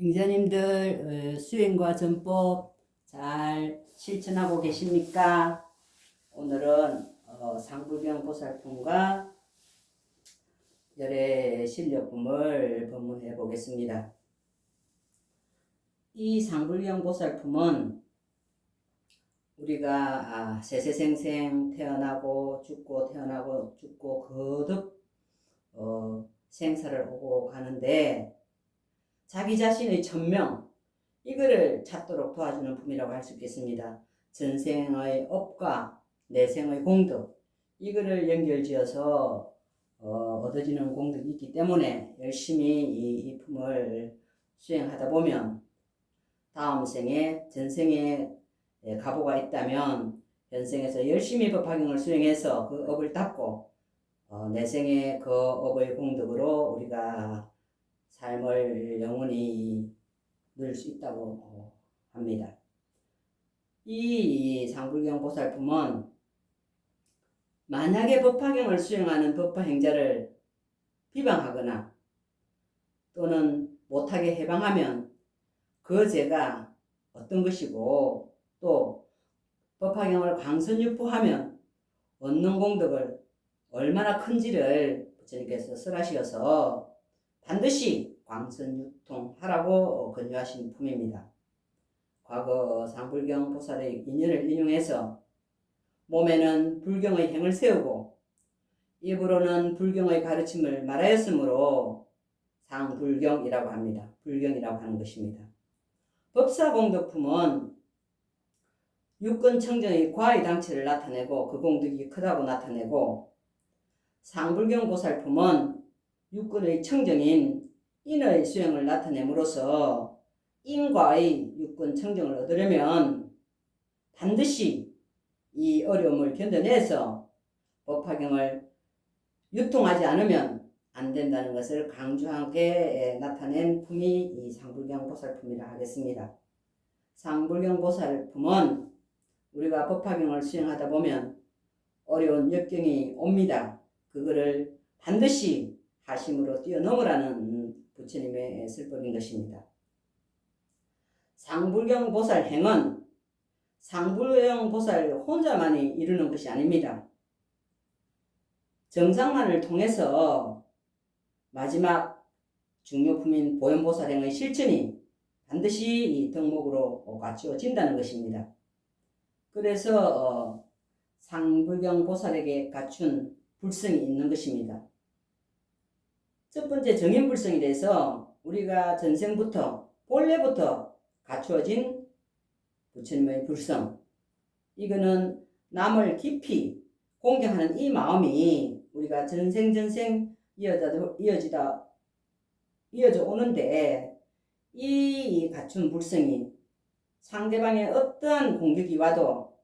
행자님들 어, 수행과 전법 잘 실천하고 계십니까? 오늘은 어, 상불경 보살품과 열의 실력품을 법문해 보겠습니다. 이 상불경 보살품은 우리가 아, 세세생생 태어나고 죽고 태어나고 죽고 거듭 어, 생사를 오고 가는데 자기 자신의 천명 이거를 찾도록 도와주는 품이라고 할 수 있겠습니다. 전생의 업과 내생의 공덕 이거를 연결지어서 어, 얻어지는 공덕이 있기 때문에 열심히 이, 이 품을 수행하다 보면 다음 생에 전생에 예, 가보가 있다면 현생에서 열심히 법화경을 수행해서 그 업을 닦고 어, 내생에 그 업의 공덕으로 우리가 삶을 영원히 누릴 수 있다고 어, 합니다. 이 상불경 보살품은 만약에 법화경을 수행하는 법화 행자를 비방하거나 또는 못하게 해방하면 그 죄가 어떤 것이고 또 법화경을 강선유포하면 얻는 공덕을 얼마나 큰지를 부처님께서 설하시어서 반드시 광선 유통하라고 권유하신 품입니다. 과거 상불경 보살의 인연을 인용해서 몸에는 불경의 행을 세우고 입으로는 불경의 가르침을 말하였으므로 상불경이라고 합니다. 불경이라고 하는 것입니다. 법사공덕품은 육근 청정의 과의 당체를 나타내고 그 공덕이 크다고 나타내고 상불경 보살품은 육근의 청정인 인의 수행을 나타냄으로써 인과의 육근 청정을 얻으려면 반드시 이 어려움을 견뎌내서 법화경을 유통하지 않으면 안 된다는 것을 강조하게 나타낸 품이 이 상불경 보살품이라 하겠습니다. 상불경 보살품은 우리가 법화경을 수행하다 보면 어려운 역경이 옵니다. 그거를 반드시 하심으로 뛰어넘으라는 부처님의 슬법인 것입니다. 상불경 보살 행은 상불경 보살 혼자만이 이루는 것이 아닙니다. 정상만을 통해서 마지막 중요품인 보현보살행의 실천이 반드시 이 덕목으로 갖추어진다는 것입니다. 그래서 어, 상불경 보살에게 갖춘 불성이 있는 것입니다. 첫 번째 정인불성이 돼서 우리가 전생부터 본래부터 갖추어진 부처님의 불성 이거는 남을 깊이 공경하는 이 마음이 우리가 전생 전생 이어져 이어지다 이어져 오는데 이 갖춘 불성이 상대방의 어떠한 공격이 와도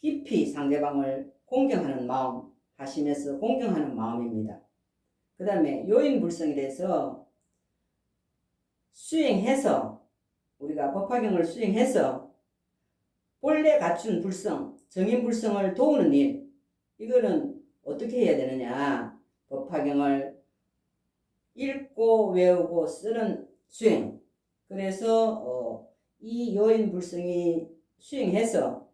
깊이 상대방을 공경하는 마음 하심에서 공경하는 마음입니다. 그 다음에 요인불성이 돼서 수행해서 우리가 법화경을 수행해서 본래 갖춘 불성, 정인불성을 도우는 일 이거는 어떻게 해야 되느냐? 법화경을 읽고 외우고 쓰는 수행. 그래서 어, 이 요인불성이 수행해서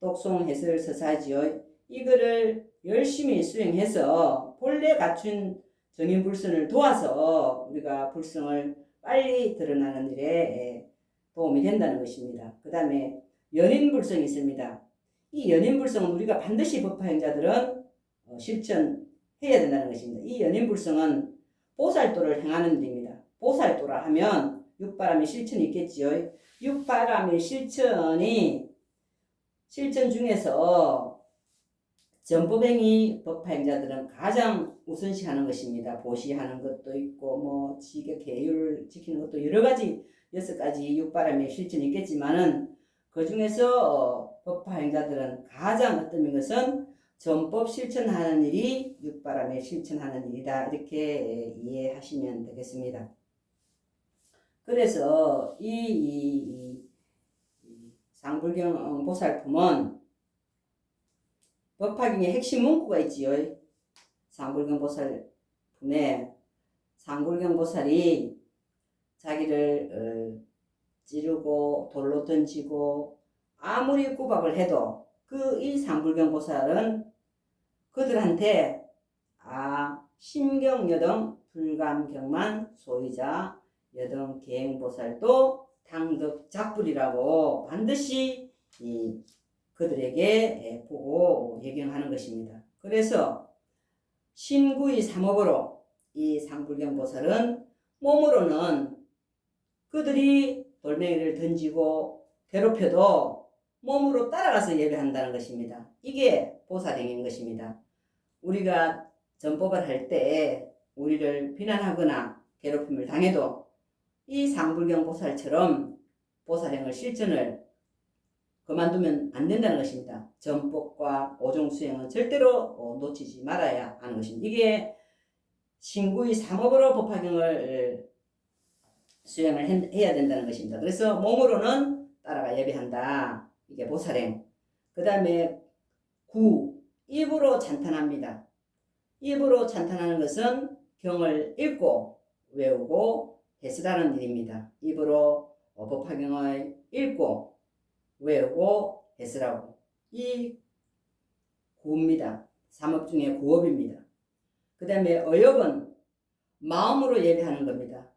독송 해설 서사지요. 이거를 열심히 수행해서 본래 갖춘 정인불성을 도와서 우리가 불성을 빨리 드러나는 일에 도움이 된다는 것입니다. 그 다음에 연인불성이 있습니다. 이 연인불성은 우리가 반드시 법화행자들은 어, 실천해야 된다는 것입니다. 이 연인불성은 보살도를 행하는 일입니다. 보살도라 하면 육바람의 실천이 있겠지요. 육바람의 실천이 실천 중에서 전법행위 법화행자들은 가장 우선시하는 것입니다. 보시하는 것도 있고 뭐 지계 계율 지키는 것도 여러 가지 여섯 가지 육바람의 실천이 있겠지만은 그 중에서 법화행자들은 가장 어떤 것은 전법 실천하는 일이 육바람에 실천하는 일이다 이렇게 이해하시면 되겠습니다. 그래서 이, 이, 이, 이 상불경 보살품은 법화경의 핵심 문구가 있지요. 상불경 보살품에 상불경 보살이 자기를 어, 찌르고 돌로 던지고 아무리 구박을 해도 그 이 상불경 보살은 그들한테 아 심경 여등 불감경만 소유자 여등 계행보살도 당덕 작불이라고 반드시 이 그들에게 예, 보고 예경하는 것입니다. 그래서 신구의 삼업으로 이 상불경 보살은 몸으로는 그들이 돌멩이를 던지고 괴롭혀도 몸으로 따라가서 예배한다는 것입니다. 이게 보살행인 것입니다. 우리가 전법을 할 때 우리를 비난하거나 괴롭힘을 당해도 이 상불경 보살처럼 보살행을 실천을 그만두면 안 된다는 것입니다. 전법과 오종 수행은 절대로 어, 놓치지 말아야 하는 것입니다. 이게 신구의 삼업으로 법화경을 수행을 해- 해야 된다는 것입니다. 그래서 몸으로는 따라가 예배한다. 이게 보살행. 그 다음에 구, 입으로 찬탄합니다. 입으로 찬탄하는 것은 경을 읽고 외우고 해쓰라는 일입니다. 입으로 어, 법화경을 읽고 외우고 해쓰라고. 이 구입니다. 삼업 중에 구업입니다. 그 다음에 어역은 마음으로 예배하는 겁니다.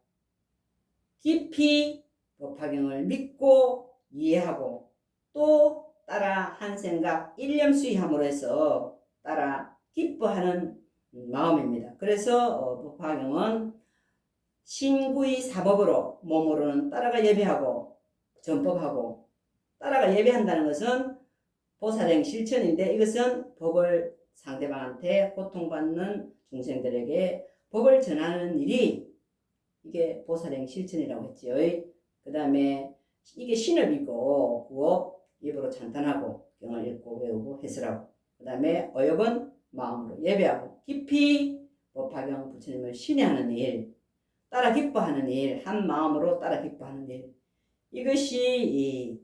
깊이 법화경을 믿고 이해하고 또 따라 한 생각 일념수의함으로 해서 따라 기뻐하는 마음입니다. 그래서 어, 법화경은 신구의 사법으로 몸으로는 따라가 예배하고 전법하고 따라가 예배한다는 것은 보살행 실천인데 이것은 법을 상대방한테 고통받는 중생들에게 법을 전하는 일이 이게 보살행 실천이라고 했지요. 그 다음에 이게 신업이고 구업 입으로 찬탄하고 경을 읽고 외우고 해설하고 그 다음에 어역은 마음으로 예배하고 깊이 법화경 부처님을 신뢰하는 일 따라 기뻐하는 일 한 마음으로 따라 기뻐하는 일 이것이 이,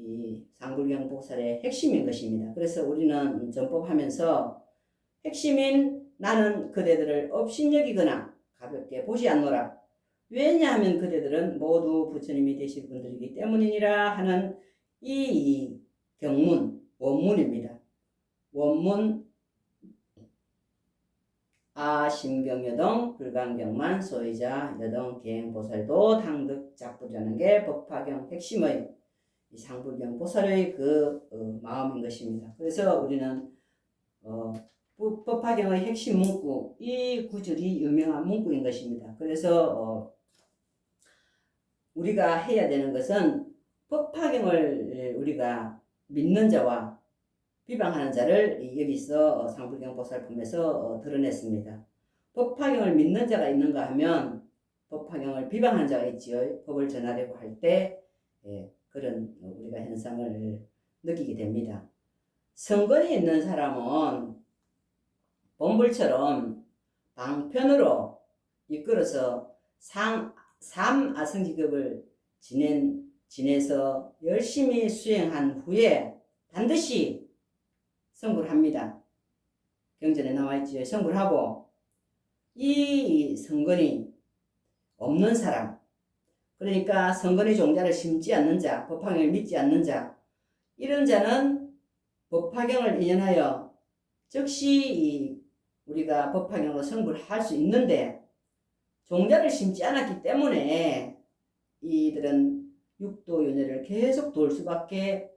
이 상불경 보살의 핵심인 것입니다. 그래서 우리는 전법하면서 핵심인 나는 그대들을 업신여기거나 가볍게 보지 않노라. 왜냐하면 그대들은 모두 부처님이 되실 분들이기 때문이니라 하는 이, 이 경문, 원문입니다. 원문 아심경여동 불강경만 소유자 여동 계행보살도 당득 작부자는 게 법화경 핵심의 이 상불경 보살의 그 어, 마음인 것입니다. 그래서 우리는 어, 부- 법화경의 핵심 문구 이 구절이 유명한 문구인 것입니다. 그래서 어, 우리가 해야 되는 것은 법화경을 우리가 믿는 자와 비방하는 자를 이- 여기서 어, 상불경 보살품에서 어, 드러냈습니다. 법화경을 믿는 자가 있는가 하면 법화경을 비방하는 자가 있지요. 법을 전하려고 할때 예, 그런 우리가 현상을 느끼게 됩니다. 성건이 있는 사람은 본불처럼 방편으로 이끌어서 상, 삼 아성기급을 지낸, 지내서 열심히 수행한 후에 반드시 성불 합니다. 경전에 나와 있지요. 성불하고 이 성건이 없는 사람, 그러니까 성건의 종자를 심지 않는 자, 법화경을 믿지 않는 자, 이런 자는 법화경을 인연하여 즉시 이 우리가 법화경으로 성불 할 수 있는데 종자를 심지 않았기 때문에 이들은 육도 윤회를 계속 돌 수밖에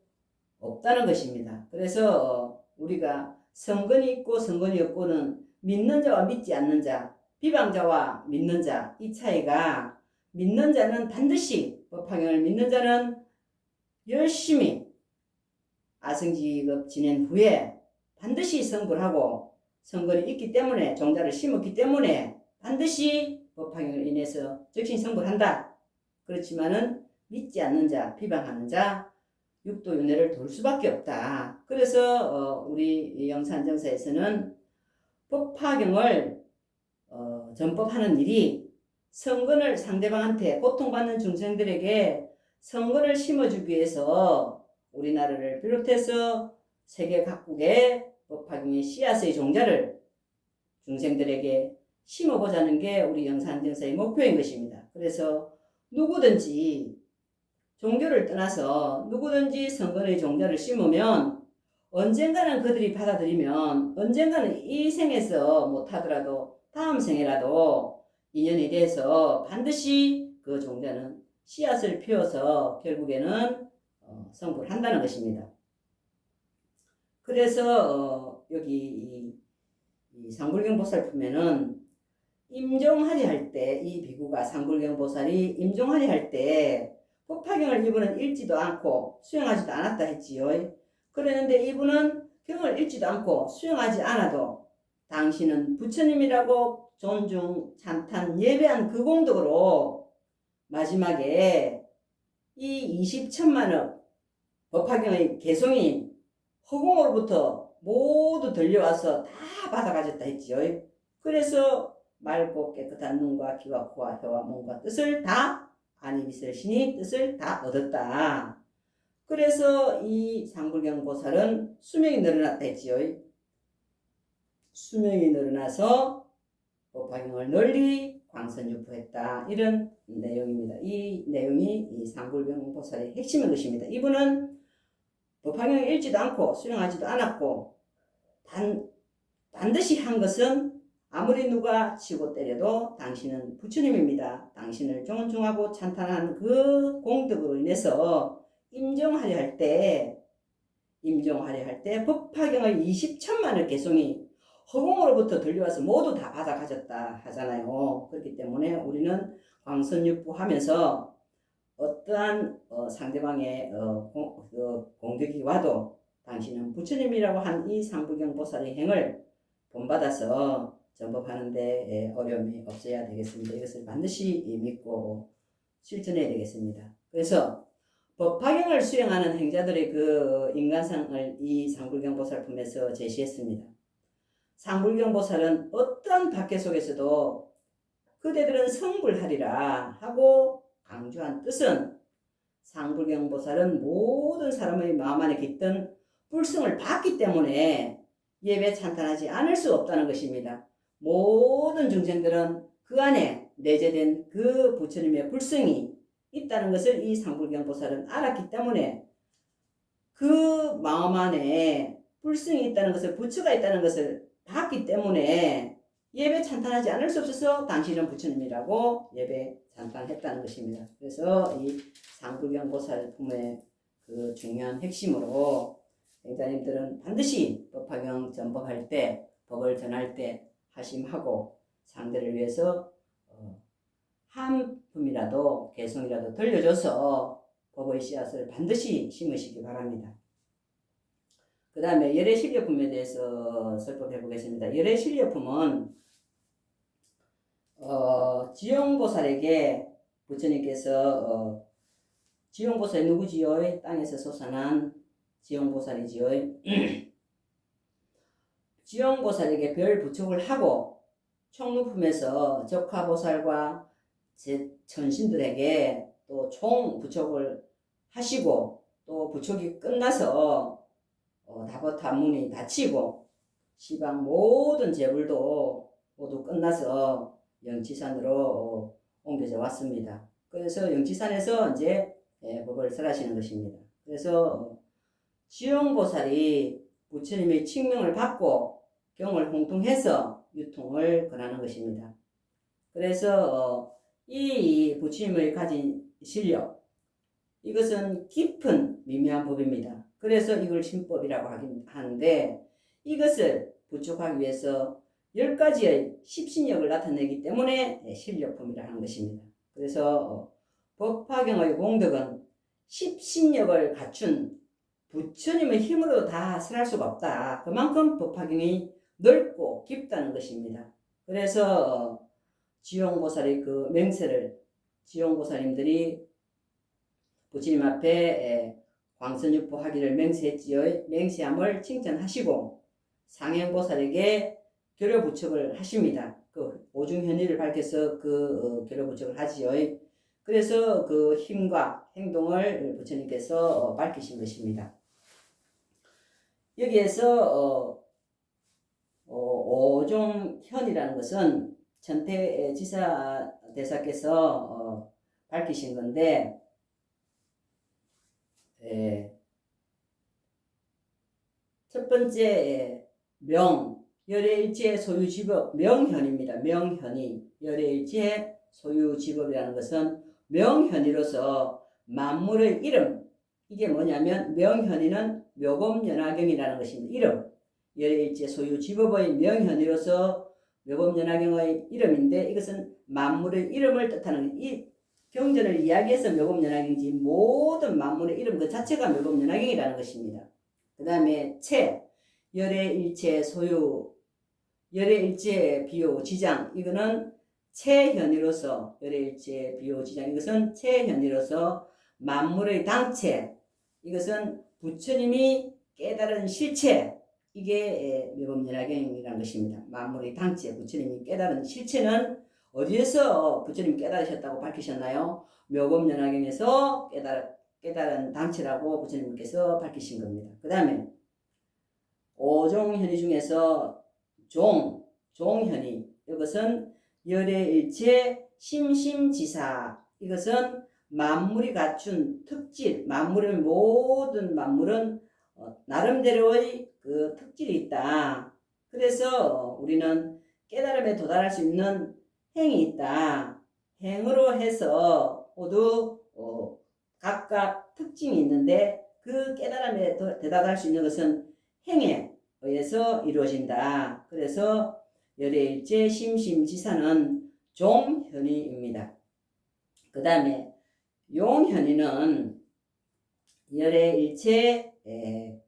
없다는 것입니다. 그래서 우리가 성건이 있고 성건이 없고는 믿는 자와 믿지 않는 자, 비방자와 믿는 자 이 차이가 믿는 자는 반드시 법화경을 믿는 자는 열심히 아성지급 지낸 후에 반드시 성불하고 성건이 있기 때문에 종자를 심었기 때문에 반드시 법화경을 인해서 즉시 성불한다. 그렇지만은 믿지 않는 자, 비방하는 자, 육도 윤회를 돌 수밖에 없다. 그래서 어, 우리 영산정사에서는 법화경을 어, 전법하는 일이 성근을 상대방한테 고통받는 중생들에게 성근을 심어주기 위해서 우리나라를 비롯해서 세계 각국의 법화경의 씨앗의 종자를 중생들에게 심어보자는 게 우리 영산정사의 목표인 것입니다. 그래서 누구든지 종교를 떠나서 누구든지 성근의 종자를 심으면 언젠가는 그들이 받아들이면 언젠가는 이 생에서 못하더라도 다음 생에라도 인연이 돼서 반드시 그 종자는 씨앗을 피워서 결국에는 어, 성불 한다는 것입니다. 그래서 어, 여기 상불경 보살 품에는 임종하리 할 때 이 비구가 상불경 보살이 임종하리 할 때 법화경을 이분은 읽지도 않고 수행하지도 않았다 했지요. 그랬는데 이분은 경을 읽지도 않고 수행하지 않아도 당신은 부처님이라고 존중, 찬탄, 예배한 그 공덕으로 마지막에 이 20천만억 법화경의 개송이 허공으로부터 모두 들려와서 다 받아가졌다 했지요. 그래서 맑고 깨끗한 눈과 귀와 코와 혀와 몸과 뜻을 다 아니 미슬 신이 뜻을 다 얻었다. 그래서 이 상불경 보살은 수명이 늘어났다 했지요. 수명이 늘어나서 법화경을 널리 광선유포했다. 이런 내용입니다. 이 내용이 이 상불경 보살의 핵심인 것입니다. 이분은 법화경을 읽지도 않고 수행하지도 않았고 반, 반드시 한 것은 아무리 누가 치고 때려도 당신은 부처님입니다. 당신을 존중하고 찬탄한 그 공덕으로 인해서 임종하려 할 때, 임종하려 할 때 법화경을 20천만을 개송이 허공으로부터 들려와서 모두 다 받아 가졌다 하잖아요. 그렇기 때문에 우리는 광선유부 하면서 어떠한 어, 상대방의 어, 공, 어, 공격이 와도 당신은 부처님이라고 한이 상부경 보살의 행을 본받아서 전법하는데 어려움이 없어야 되겠습니다. 이것을 반드시 믿고 실천해야 되겠습니다. 그래서 법화경을 수행하는 행자들의 그 인간상을 이 상불경 보살품에서 제시했습니다. 상불경 보살은 어떠한 박해 속에서도 그대들은 성불하리라 하고 강조한 뜻은 상불경 보살은 모든 사람의 마음 안에 깃든 불성을 봤기 때문에 예배 찬탄하지 않을 수 없다는 것입니다. 모든 중생들은 그 안에 내재된 그 부처님의 불성이 있다는 것을 이 상불경 보살은 알았기 때문에 그 마음 안에 불성이 있다는 것을 부처가 있다는 것을 봤기 때문에 예배 찬탄하지 않을 수 없어서 당신은 부처님이라고 예배 찬탄했다는 것입니다. 그래서 이 상불경 보살 품의 그 중요한 핵심으로 행자님들은 반드시 법화경 전법할 때 법을 전할 때 하심하고 상대를 위해서 어, 한 품이라도 개성이라도 들려줘서 법의 씨앗을 반드시 심으시기 바랍니다. 그 다음에 열애실력품에 대해서 설법해 보겠습니다. 열애실력품은 어, 지용보살에게 부처님께서 어, 지용보살 누구지요? 땅에서 솟아난 지용보살이지요. 지용보살에게 별 부축을 하고 총루품에서 적화보살과 제 천신들에게 또 총 부축을 하시고 또 부축이 끝나서 어, 다버탄문이 닫히고 시방 모든 재물도 모두 끝나서 영치산으로 어, 옮겨져 왔습니다. 그래서 영치산에서 이제 예, 법을 설하시는 것입니다. 그래서 지용보살이 부처님의 칙명을 받고 경을 홍통해서 유통을 권하는 것입니다. 그래서 어, 이 부처님의 가진 실력 이것은 깊은 미묘한 법입니다. 그래서 이걸 신법이라고 하는데 이것을 부족하기 위해서 열 가지의 십신력을 나타내기 때문에 실력품이라 하는 것입니다. 그래서 어, 법화경의 공덕은 십신력을 갖춘 부처님의 힘으로 다 설할 수가 없다. 그만큼 법화경이 넓고 깊다는 것입니다. 그래서 어, 지용보살의 그 맹세를 지용보살님들이 부처님 앞에 광선유포 하기를 맹세했지요. 맹세함을 칭찬하시고 상행보살에게 교료부척을 하십니다. 그 오중현의를 밝혀서 그 어, 교료부척을 하지요. 그래서 그 힘과 행동을 부처님께서 어, 밝히신 것입니다. 여기에서 어, 어, 오종현이라는 것은 전태 지사 대사께서 어, 밝히신 건데 예, 첫 번째 예, 명 열애일체 소유 지법 명현입니다. 명현이 열애일체 소유 지법이라는 것은 명현이로서 만물의 이름 이게 뭐냐면 명현이는 묘범연화경이라는 것입니다. 이름 열애일체 소유 지법의 명현이로서 묘범연화경의 이름인데 이것은 만물의 이름을 뜻하는 이 경전을 이야기해서 묘범연화경이지 모든 만물의 이름 그 자체가 묘범연화경이라는 것입니다. 그 다음에 체 열애일체 소유 열애일체 비호 지장 이거는 체현이로서 열애일체 비호 지장 이것은 체현이로서 만물의 당체 이것은 부처님이 깨달은 실체 이게 묘범연화경이라는 것입니다. 만물의 당체 부처님이 깨달은 실체는 어디에서 부처님 깨달으셨다고 밝히셨나요? 묘범연화경에서 깨달, 깨달은 당체라고 부처님께서 밝히신 겁니다. 그 다음에 오종현이 중에서 종, 종현이 이것은 열애일체 심심지사 이것은 만물이 갖춘 특질 만물의 모든 만물은 어, 나름대로의 그 특질이 있다. 그래서 우리는 깨달음에 도달할 수 있는 행이 있다. 행으로 해서 모두 어, 각각 특징이 있는데 그 깨달음에 도- 대답할 수 있는 것은 행에 의해서 이루어진다. 그래서 열애일체 심심지사는 종현이입니다. 그 다음에 용현이는 열애일체 에,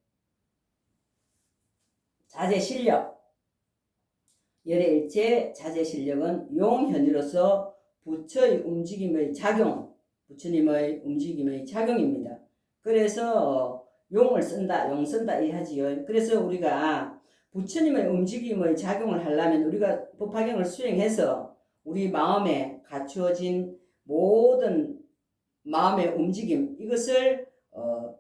자제 실력 열애일체 자제 실력은 용현이로서 부처의 움직임의 작용 부처님의 움직임의 작용입니다. 그래서 용을 쓴다, 용 쓴다 이 하지요. 그래서 우리가 부처님의 움직임의 작용을 하려면 우리가 법화경을 수행해서 우리 마음에 갖추어진 모든 마음의 움직임 이것을 어,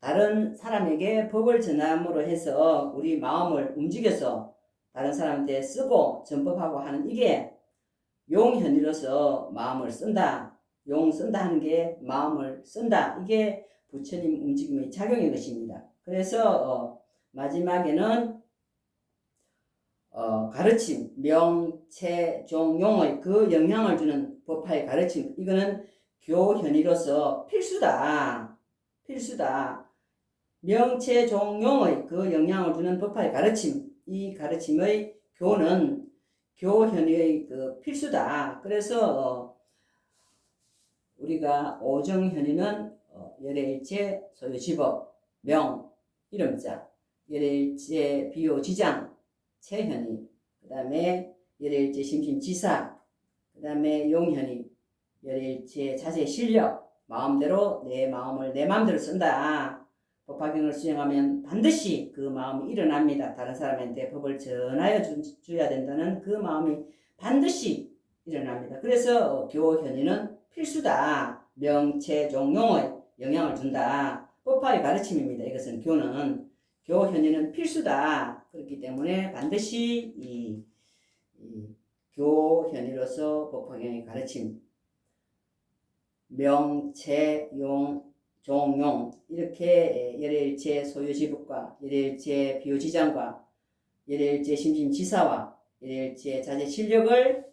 다른 사람에게 법을 전함으로 해서 우리 마음을 움직여서 다른 사람한테 쓰고 전법하고 하는 이게 용현이로서 마음을 쓴다. 용 쓴다 하는 게 마음을 쓴다. 이게 부처님 움직임의 작용의 것입니다. 그래서 어, 마지막에는 어, 가르침, 명체, 종, 용의 그 영향을 주는 법화의 가르침 이거는 교현이로서 필수다. 필수다. 명체, 종, 용의 그 영향을 주는 법화의 가르침 이 가르침의 교는 교현의 그 필수다. 그래서 어, 우리가 오정현이는 어, 열애일체 소유지법 명 이름자 열애일체 비호지장 체현이 그 다음에 열애일체 심심지사 그 다음에 용현이 열애일체 자세 실력 마음대로 내 마음을 내 마음대로 쓴다 법화경을 수행하면 반드시 그 마음이 일어납니다. 다른 사람한테 법을 전하여 주, 줘야 된다는 그 마음이 반드시 일어납니다. 그래서 어, 교현이는 필수다. 명체 종용의 영향을 준다. 법화의 가르침입니다. 이것은 교는. 교현이는 필수다. 그렇기 때문에 반드시 이, 이 교현이로서 법화경의 가르침. 명체 용 종용 이렇게 열애일체 소유지법과 열애일체 비유지장과 열애일체 심심지사와 열애일체 자제 실력을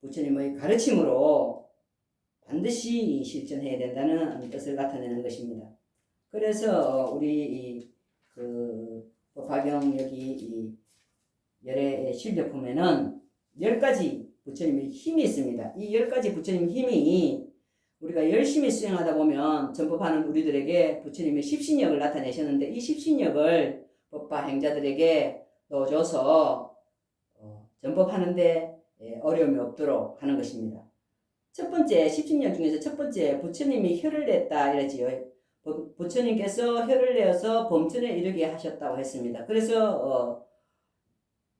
부처님의 가르침으로 반드시 실천해야 된다는 뜻을 나타내는 것입니다. 그래서 우리 그 법화경 여기 이 열의 실력품에는 열 가지 부처님의 힘이 있습니다. 이 열 가지 부처님 힘이 우리가 열심히 수행하다 보면 전법하는 우리들에게 부처님의 십신력을 나타내셨는데 이 십신력을 법화 행자들에게 넣어줘서 어, 전법하는데 예, 어려움이 없도록 하는 것입니다. 첫 번째 십신력 중에서 첫 번째 부처님이 혀를 냈다 이러지요. 부- 부처님께서 혀를 내어서 범천에 이르게 하셨다고 했습니다. 그래서 어,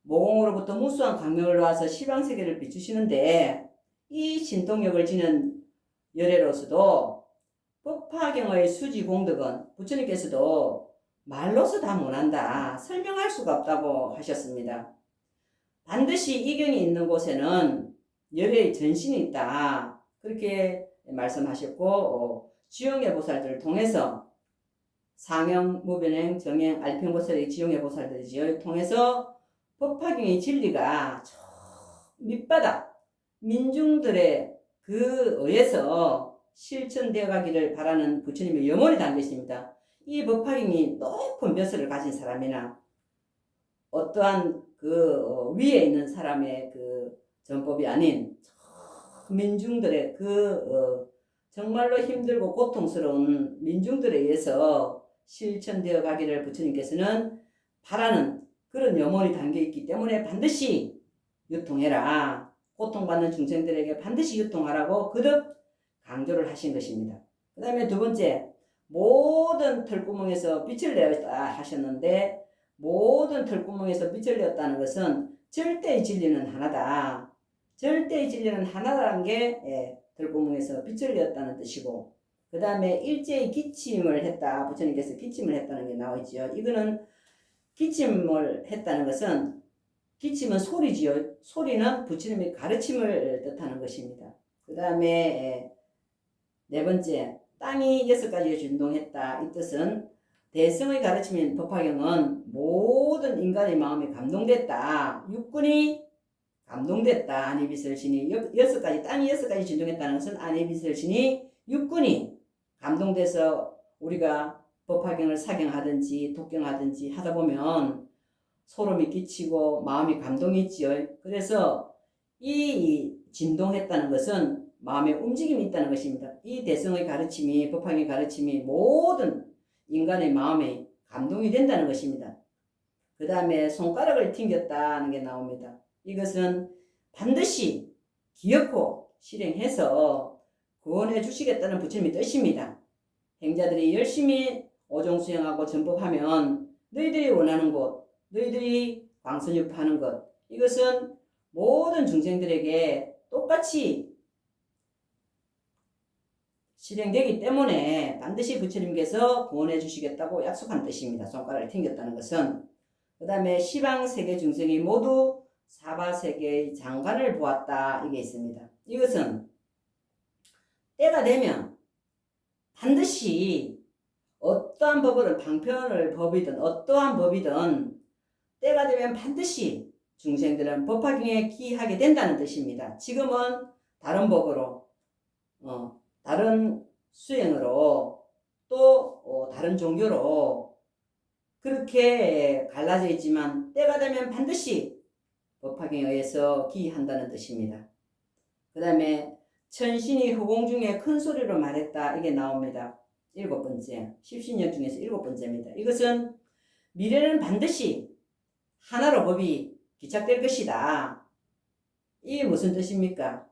모공으로부터 무수한 광명을 놔서 시방세계를 비추시는데 이 신통력을 지닌 열애로서도 법화경의 수지 공덕은 부처님께서도 말로서 다 못한다 설명할 수가 없다고 하셨습니다. 반드시 이경이 있는 곳에는 열의 전신이 있다. 그렇게 말씀하셨고 어, 지용의 보살들을 통해서 상형, 무변행, 정행, 알평보살의 지용의 보살들이지요. 통해서 법화경의 진리가 저 밑바닥 민중들의 그 의해서 실천되어 가기를 바라는 부처님의 염원이 담겨 있습니다. 이 법화경이 높은 벼슬을 가진 사람이나 어떠한 그 어, 위에 있는 사람의 그 전법이 아닌 저 민중들의 그 어, 정말로 힘들고 고통스러운 민중들에 의해서 실천되어 가기를 부처님께서는 바라는 그런 염원이 담겨 있기 때문에 반드시 유통해라. 고통받는 중생들에게 반드시 유통하라고 거듭 강조를 하신 것입니다. 그 다음에 두 번째, 모든 털구멍에서 빛을 내었다 하셨는데, 모든 털구멍에서 빛을 내었다는 것은 절대의 진리는 하나다. 절대의 진리는 하나라는 게 예, 털구멍에서 빛을 내었다는 뜻이고, 그 다음에 일제히 기침을 했다. 부처님께서 기침을 했다는 게 나오지요. 이거는 기침을 했다는 것은 기침은 소리지요. 소리는 부처님의 가르침을 뜻하는 것입니다. 그 다음에 네 번째 땅이 여섯 가지에 진동했다. 이 뜻은 대성의 가르침인 법화경은 모든 인간의 마음이 감동됐다. 육군이 감동됐다. 아니비설신이 여섯 가지 땅이 여섯 가지 진동했다는 것은 아니비설신이 육군이 감동돼서 우리가 법화경을 사경하든지 독경하든지 하다 보면 소름이 끼치고 마음이 감동이 있지요. 그래서 이 진동했다는 것은 마음의 움직임이 있다는 것입니다. 이 대성의 가르침이 법화경의 가르침이 모든 인간의 마음에 감동이 된다는 것입니다. 그 다음에 손가락을 튕겼다는 게 나옵니다. 이것은 반드시 기억고 실행해서 구원해 주시겠다는 부처님의 뜻입니다. 행자들이 열심히 오종 수행하고 전법하면 너희들이 원하는 곳, 너희들이 광선유파 하는 것, 이것은 모든 중생들에게 똑같이 실행되기 때문에 반드시 부처님께서 구원해 주시겠다고 약속한 뜻입니다. 손가락을 튕겼다는 것은. 그 다음에 시방세계 중생이 모두 사바세계의 장관을 보았다. 이게 있습니다. 이것은 때가 되면 반드시 어떠한 법을 방편을 법이든 어떠한 법이든 때가 되면 반드시 중생들은 법화경에 기하게 된다는 뜻입니다. 지금은 다른 법으로 어, 다른 수행으로 또 어, 다른 종교로 그렇게 갈라져 있지만 때가 되면 반드시 법화경에 의해서 기한다는 뜻입니다. 그 다음에 천신이 허공 중에 큰 소리로 말했다 이게 나옵니다. 일곱 번째 십신년 중에서 일곱 번째입니다. 이것은 미래는 반드시 하나로 법이 기착될 것이다. 이게 무슨 뜻입니까?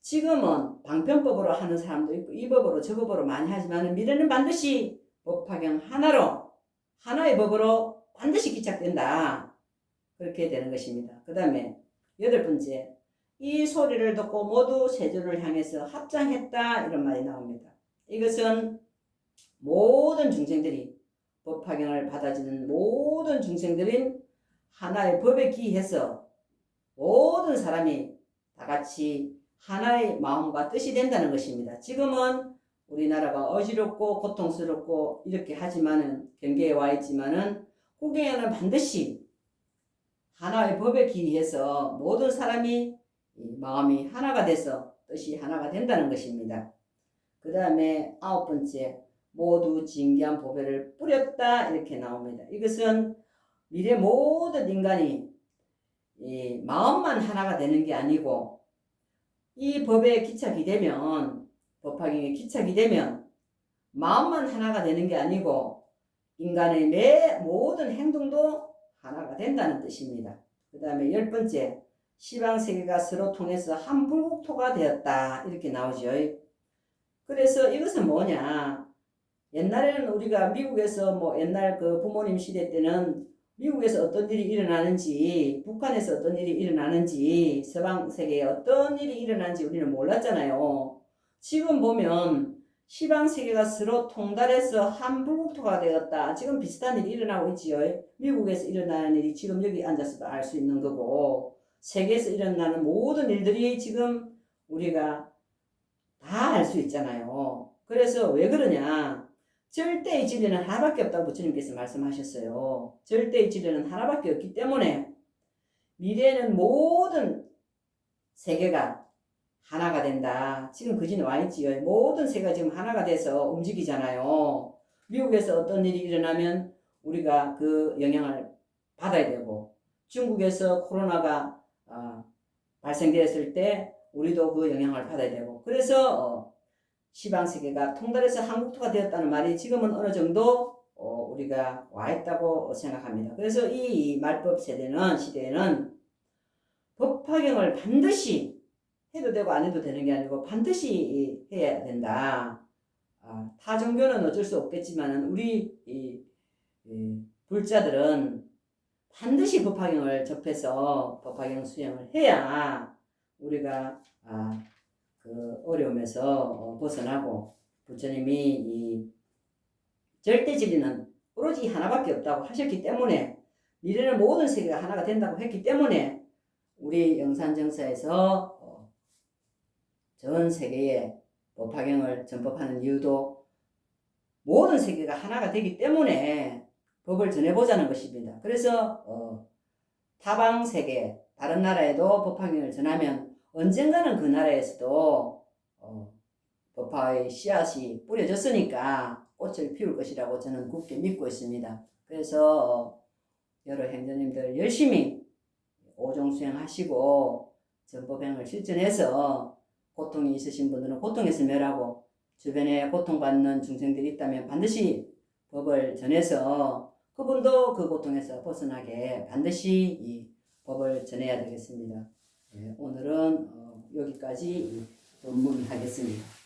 지금은 방편법으로 하는 사람도 있고 이 법으로 저 법으로 많이 하지만 미래는 반드시 법화경 하나로 하나의 법으로 반드시 기착된다. 그렇게 되는 것입니다. 그 다음에 여덟 번째 이 소리를 듣고 모두 세조를 향해서 합장했다 이런 말이 나옵니다. 이것은 모든 중생들이 법화경을 받아주는 모든 중생들인 하나의 법에 기해서 모든 사람이 다 같이 하나의 마음과 뜻이 된다는 것입니다. 지금은 우리나라가 어지럽고 고통스럽고 이렇게 하지만은 경계에 와 있지만은 후경에는 반드시 하나의 법에 기해서 모든 사람이 마음이 하나가 돼서 뜻이 하나가 된다는 것입니다. 그 다음에 아홉 번째 모두 진기한 보배를 뿌렸다 이렇게 나옵니다. 이것은 미래 모든 인간이 마음만 하나가 되는 게 아니고 이 법에 기착이 되면 법화경에 기착이 되면 마음만 하나가 되는 게 아니고 인간의 매 모든 행동도 하나가 된다는 뜻입니다. 그 다음에 열 번째 시방 세계가 서로 통해서 한 불국토가 되었다 이렇게 나오죠. 그래서 이것은 뭐냐? 옛날에는 우리가 미국에서 뭐 옛날 그 부모님 시대 때는 미국에서 어떤 일이 일어나는지, 북한에서 어떤 일이 일어나는지, 서방 세계에 어떤 일이 일어나는지 우리는 몰랐잖아요. 지금 보면 시방 세계가 서로 통달해서 한 불국토가 되었다. 지금 비슷한 일이 일어나고 있지요. 미국에서 일어나는 일이 지금 여기 앉아서도 알 수 있는 거고, 세계에서 일어나는 모든 일들이 지금 우리가 다 알 수 있잖아요. 그래서 왜 그러냐? 절대의 진리는 하나밖에 없다고 부처님께서 말씀하셨어요. 절대의 진리는 하나밖에 없기 때문에 미래에는 모든 세계가 하나가 된다. 지금 그 진에 와 있지요. 모든 세계가 지금 하나가 돼서 움직이잖아요. 미국에서 어떤 일이 일어나면 우리가 그 영향을 받아야 되고 중국에서 코로나가 아, 발생되었을 때 우리도 그 영향을 받아야 되고 그래서 어, 시방 세계가 통달해서 한국토가 되었다는 말이 지금은 어느 정도 어, 우리가 와 있다고 생각합니다. 그래서 이 말법 세대는 시대에는 법화경을 반드시 해도 되고 안 해도 되는 게 아니고 반드시 해야 된다. 아, 타 종교는 어쩔 수 없겠지만 우리 이, 이 불자들은 반드시 법화경을 접해서 법화경 수행을 해야 우리가 아, 그 어려움에서 어, 벗어나고 부처님이 이 절대 진리는 오로지 하나밖에 없다고 하셨기 때문에 미래는 모든 세계가 하나가 된다고 했기 때문에 우리 영산정사에서 어, 전 세계에 법화경을 전법하는 이유도 모든 세계가 하나가 되기 때문에 법을 전해보자는 것입니다. 그래서 어, 타방 세계 다른 나라에도 법화경을 전하면 언젠가는 그 나라에서도 어, 법화의 씨앗이 뿌려졌으니까 꽃을 피울 것이라고 저는 굳게 믿고 있습니다. 그래서 어, 여러 행자님들 열심히 오종 수행하시고 전법행을 실천해서 고통이 있으신 분들은 고통에서 멸하고 주변에 고통받는 중생들이 있다면 반드시 법을 전해서 그분도 그 고통에서 벗어나게 반드시 이 법을 전해야 되겠습니다. 예, 오늘은 어, 여기까지 본문 하겠습니다.